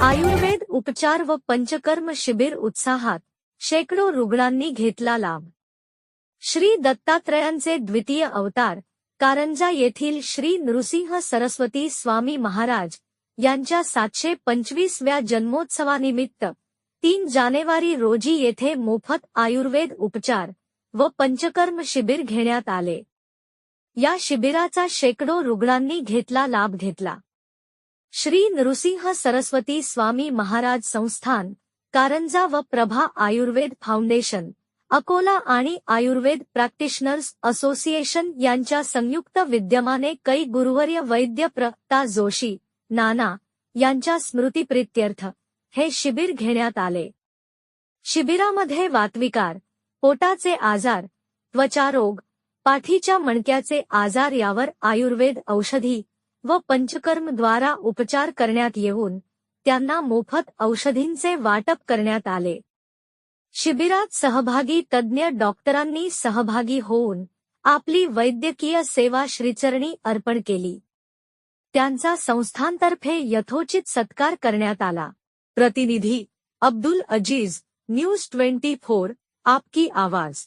आयुर्वेद उपचार व पंचकर्म शिबिर उत्साहात शेकडो रुग्णांनी घेतला लाभ. श्री दत्तात्रयांचे द्वितीय अवतार कारंजा येथील श्री नृसिंह सरस्वती स्वामी महाराज यांच्या सातशे पंचवीसव्या जन्मोत्सवानिमित्त तीन जानेवारी रोजी येथे मोफत आयुर्वेद उपचार व पंचकर्म शिबिर घेण्यात आले. या शिबिराचा शेकडो रुग्णांनी घेतला लाभ घेतला. श्री नृसिंह सरस्वती स्वामी महाराज संस्थान कारंजा व प्रभा आयुर्वेद फाउंडेशन अकोला आणि आयुर्वेद प्रॅक्टिशनर्स असोसिएशन यांच्या संयुक्त विद्यमाने कै गुरुवर्य वैद्य प्रता जोशी नाना यांच्या स्मृतीप्रित्यर्थ हे शिबिर घेण्यात आले. शिबिरामध्ये वातविकार पोटाचे आजार त्वचारोग पाठीच्या मणक्याचे आजार यावर आयुर्वेद औषधी व पंचकर्मद्वारा उपचार करण्यात येऊन त्यांना मोफत औषधींचे वाटप करण्यात आले. शिबिरात सहभागी तज्ज्ञ डॉक्टरांनी सहभागी होऊन आपली वैद्यकीय सेवा श्रीचरणी अर्पण केली. त्यांचा संस्थांतर्फे यथोचित सत्कार करण्यात आला. प्रतिनिधी Abdul Aziz news twenty four आपकी आवाज.